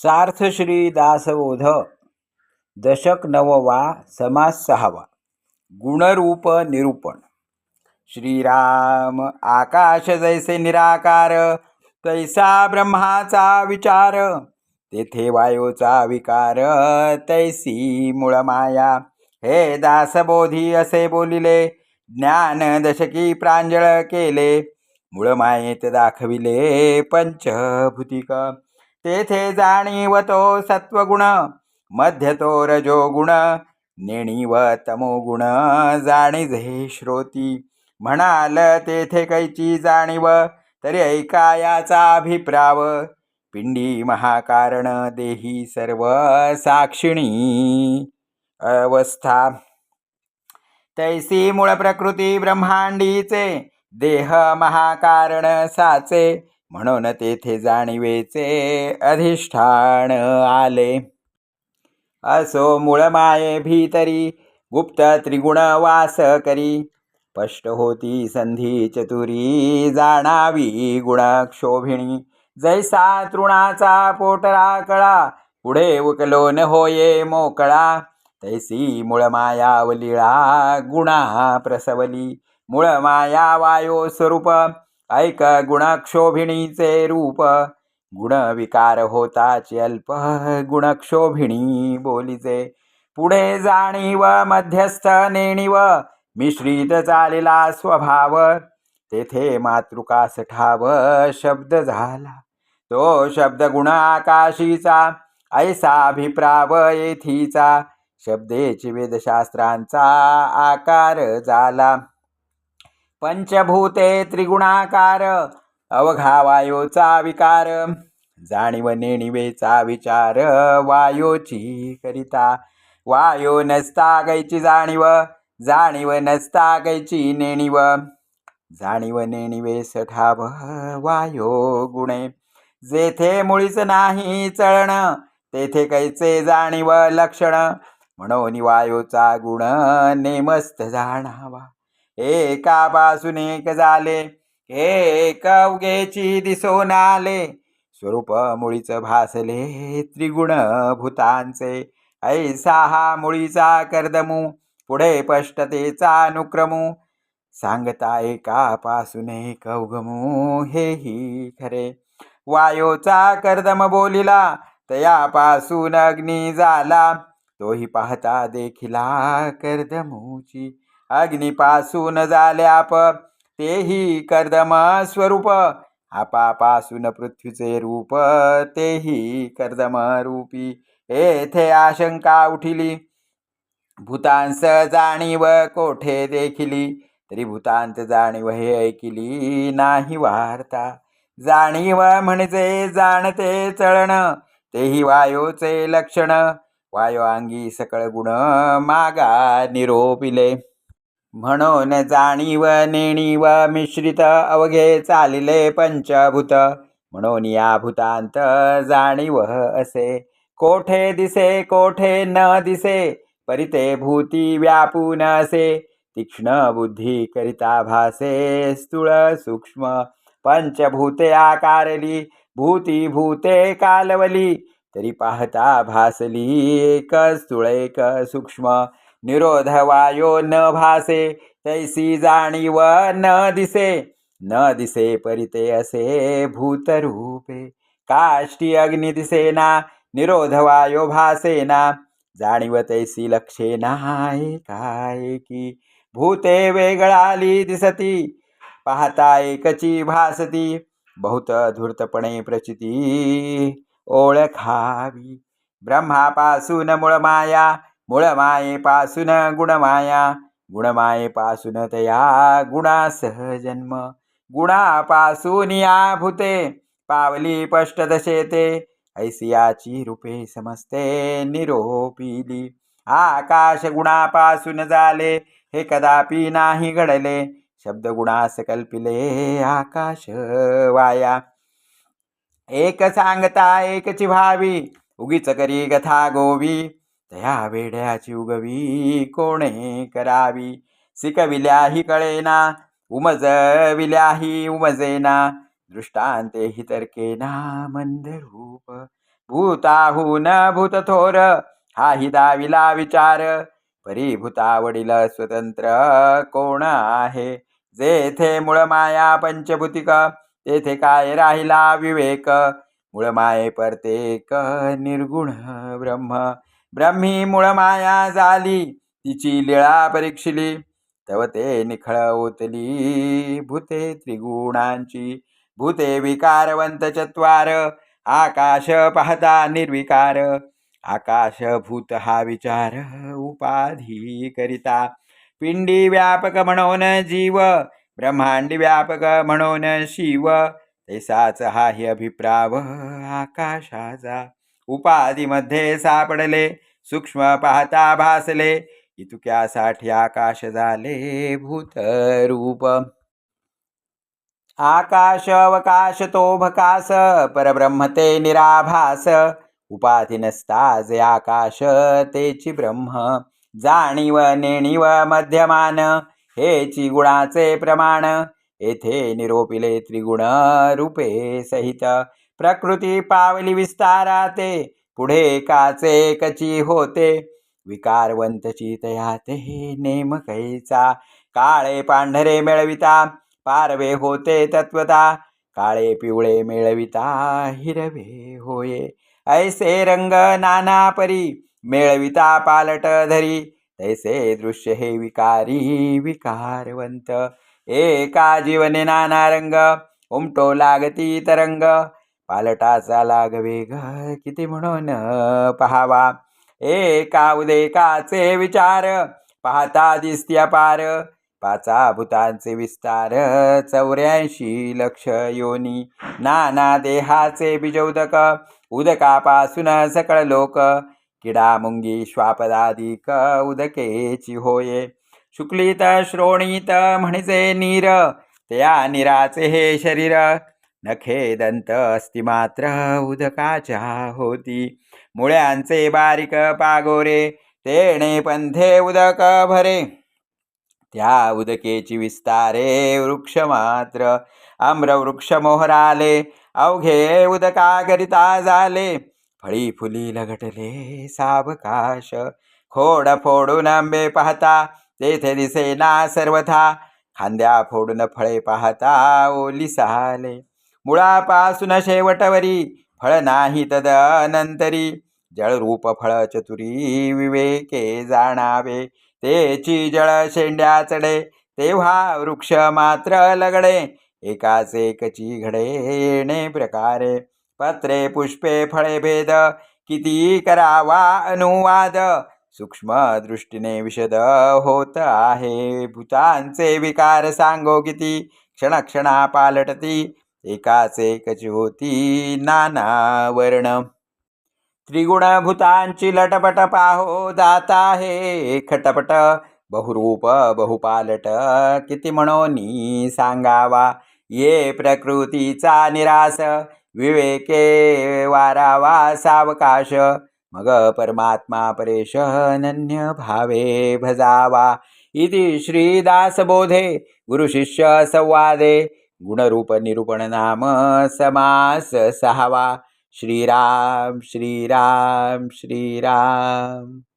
सार्थ श्री दासबोध. दशक नववा समास सहावा गुणरूप निरूपण. श्रीराम आकाश जैसे निराकार तैसा ब्रह्माचा विचार तेथे वायूचा विकार तैसी मूळ माया. हे दासबोधी असे बोलिले ज्ञान दशकी प्रांजळ केले मूळ मायेत दाखविले पंचभूतिका. तेथे जाणीवतो सत्वगुण मध्य तो रजोगुण नेणीव तमोगुण हे श्रोती. म्हणाल तेथे कैची जाणीव तरी ऐका याचा अभिप्राव. पिंडी महाकारण देही सर्व साक्षिणी. अवस्था. तैसी मूळ प्रकृती ब्रह्मांडीचे देह महाकारण साचे. म्हणून तेथे जाणीवेचे अधिष्ठान आले. असो मूळ माये भीतरी गुप्त त्रिगुण वास करी. स्पष्ट होती संधी चतुरी जाणावी गुणक्षोभिणी. जैसा तृणाचा पोटरा कळा पुढे उकलो न होये मोकळा. तैसी मूळ मायावलीळा गुणा प्रसवली. मूळ माया वायो स्वरूप ऐक गुणक्षोभिणीचे रूप. गुण विकार अल्प. गुणक्षोभिणी बोलीचे. पुढे जाणीव मध्यस्थ नेणीव. मिश्रित चालिला स्वभाव. तेथे मातृकास ठाव. शब्द झाला. तो शब्द गुण आकाशीचा ऐसा अभिप्राव येथीचा. शब्देची वेदशास्त्रांचा आकार झाला. पंचभूते त्रिगुणाकार अवघा वायोचा विकार जाणीव नेणिवेचा विचार वायोची करिता. वायो नसता गैची जाणीव जाणीव नसता गैची नेणीव. जाणीव नेणिवे सठाव वायो गुणे. जेथे मुळीच नाही चळण तेथे कैचे जाणीव लक्षण. म्हणून वायोचा गुण नेमस्त जाणावा. एकापासून एक झाले. हे उगेची दिसून आले. स्वरूप मुळीच भासले त्रिगुण भूतांचे ऐसा हा मुळीचा कर्दमू पुढे स्पष्टतेचा अनुक्रमू. सांगता एकापासून एक अवगमू हेही खरे. वायोचा कर्दम बोलिला तयापासून अग्नी झाला. तोही पाहता देखिला कर्दमूची. अग्निपासून झाल्याप तेही कर्दम स्वरूप. आपापासून पृथ्वीचे रूप तेही कर्दम रूपी. येथे आशंका उठिली. भूतांस जाणीव कोठे देखिली? तरी भूतांत जाणीव हे ऐकिली नाही वार्ता. जाणीव म्हणजे जाणते चळण तेही वायोचे लक्षण. वायो अंगी सकळ गुण मागा निरोपिले. म्हणून जाणीव नेणीव मिश्रित अवघे चालिले पंचभूत. म्हणून या भूतांत जाणीव असे. कोठे दिसे कोठे न दिसे परिते भूती व्यापून असे. तीक्ष्ण बुद्धी करिता भासे स्थूळ सूक्ष्म. पंचभूते आकारली भूती भूते कालवली. तरी पाहता भासली एक स्थूळ एक सूक्ष्म. निरोध वायो न भासे तैसी जाणीव न दिसे न दिसे परिते असे भूतरूपे. काष्टी अग्नि दिसेना निरोध वायो भासेना जाणीव तैसी लक्षे नाही काय की. भूते वेगळाली दिसती पाहता एकची भासती बहुत धूर्तपणे प्रचिती ओळखावी. ब्रह्मापासून मूळ माया मूळ गुणमाया गुणमायेपासून तया गुणासह जन्म गुणापासून या भूते पावली स्पष्ट दशेते ऐसियाची रूपे समजते निरोपिली. आकाश गुणापासून झाले हे कदापि नाही घडले शब्द गुणास कल्पिले आकाश वाया. एक सांगता एकची भावी उगीच करी गथा गोवी. तया वेड्याची उगवी कोणे करावी? सिकविल्याही कळेना उमजविल्याही उमजेना. दृष्टांते हि तर्केना मंद रूप भूताहून भूतथोर हा हि दाविला विचार. परिभूता वडील स्वतंत्र कोण आहे? जेथे मूळ माया पंचभूतिक तेथे काय राहिला विवेक? मूळ माये परतेक निर्गुण ब्रह्म. ब्रह्मी मूळ माया झाली. तिची लीळा परीक्षिली. तव ते निखळ ओतली भूते त्रिगुणांची. भूते विकारवंत चत्वार. आकाश पाहता निर्विकार. आकाश भूत हा विचार उपाधी करिता. पिंडी व्यापक म्हणून जीव. ब्रह्मांडी व्यापक म्हणून शिव. तैसाच हा हि अभिप्राव आकाशाचा. उपाधीमध्ये सापडले सूक्ष्म पाहता भासले इतुक्यासाठी आकाश झाले भूतरूप. आकाश अवकाश तो भकास परब्रह्म ते निराभास उपाधी नसता जे आकाश तेची ब्रह्म जाणीव नेणीव मध्यमान हेची गुणाचे प्रमाण येथे निरोपिले त्रिगुण रूपे सहित. प्रकृती पावली विस्ताराते पुढे काचे कची होते. विकारवंतची तया ते नेम कैचा. काळे पांढरे मिळविता पारवे होते तत्वता. काळे पिवळे मिळविता हिरवे होये. ऐसे रंग नाना परी मिळविता पालट धरी. तैसे दृश्य हे विकारी विकारवंत. एका जीवने नाना रंग उमटो लागती तरंग. पालटाचा लागवे घर किती म्हणून पहावा? एका उदेकाचे विचार. पाहता दिसत्या पार पाचा भूतांचे विस्तार. चौऱ्याऐंशी लक्ष योनी. नाना देहाचे बीजोदक. उदकापासून सकळ लोक. किडा मुंगी श्वापदादिक उदकेची होये. शुक्लित श्रोणीत म्हणजे नीर. त्या निराचे हे शरीर. नखे दंत अस्ति मात्र उदकाच्या होती. मुळ्यांचे बारीक पागोरे तेणे पंथे उदक भरे. त्या उदकेची विस्तारे वृक्ष मात्र आम्रवृक्ष मोहराले अवघे उदकाकरिता झाले. फळी फुली लगटले सावकाश खोड फोडून आंबे पाहता तेथे दिसेना सर्वथा. खांद्या फोडून फळे पाहता ओली साले. मुळापासून शेवटवरी फळ नाही तद अनंतरी. जळरूप फळ चतुरी विवेके जाणावे. तेची जळ शेंड्या चढे तेव्हा वृक्ष मात्र लगडे. एकाच एकची घडे येणे प्रकारे. पत्रे पुष्पे फळे भेद किती करावा अनुवाद. सूक्ष्म दृष्टीने विशद होत आहे. भूतांचे विकार सांगो किती क्षणक्षणा पालटती. एकाच एकची होती नाना वर्ण त्रिगुण भूतांची लटपट पाहो जाता हे खटपट बहुरूप बहुपालट किती म्हणोनी सांगावा. ये प्रकृतीचा निरास विवेके वारावा सावकाश. मग परमात्मा परेश नन्य भावे भजावा. इति श्रीदासबोधे गुरुशिष्य संवादे. गुणरूप निरूपण नाम समास सहावा। श्रीराम श्रीराम श्रीराम।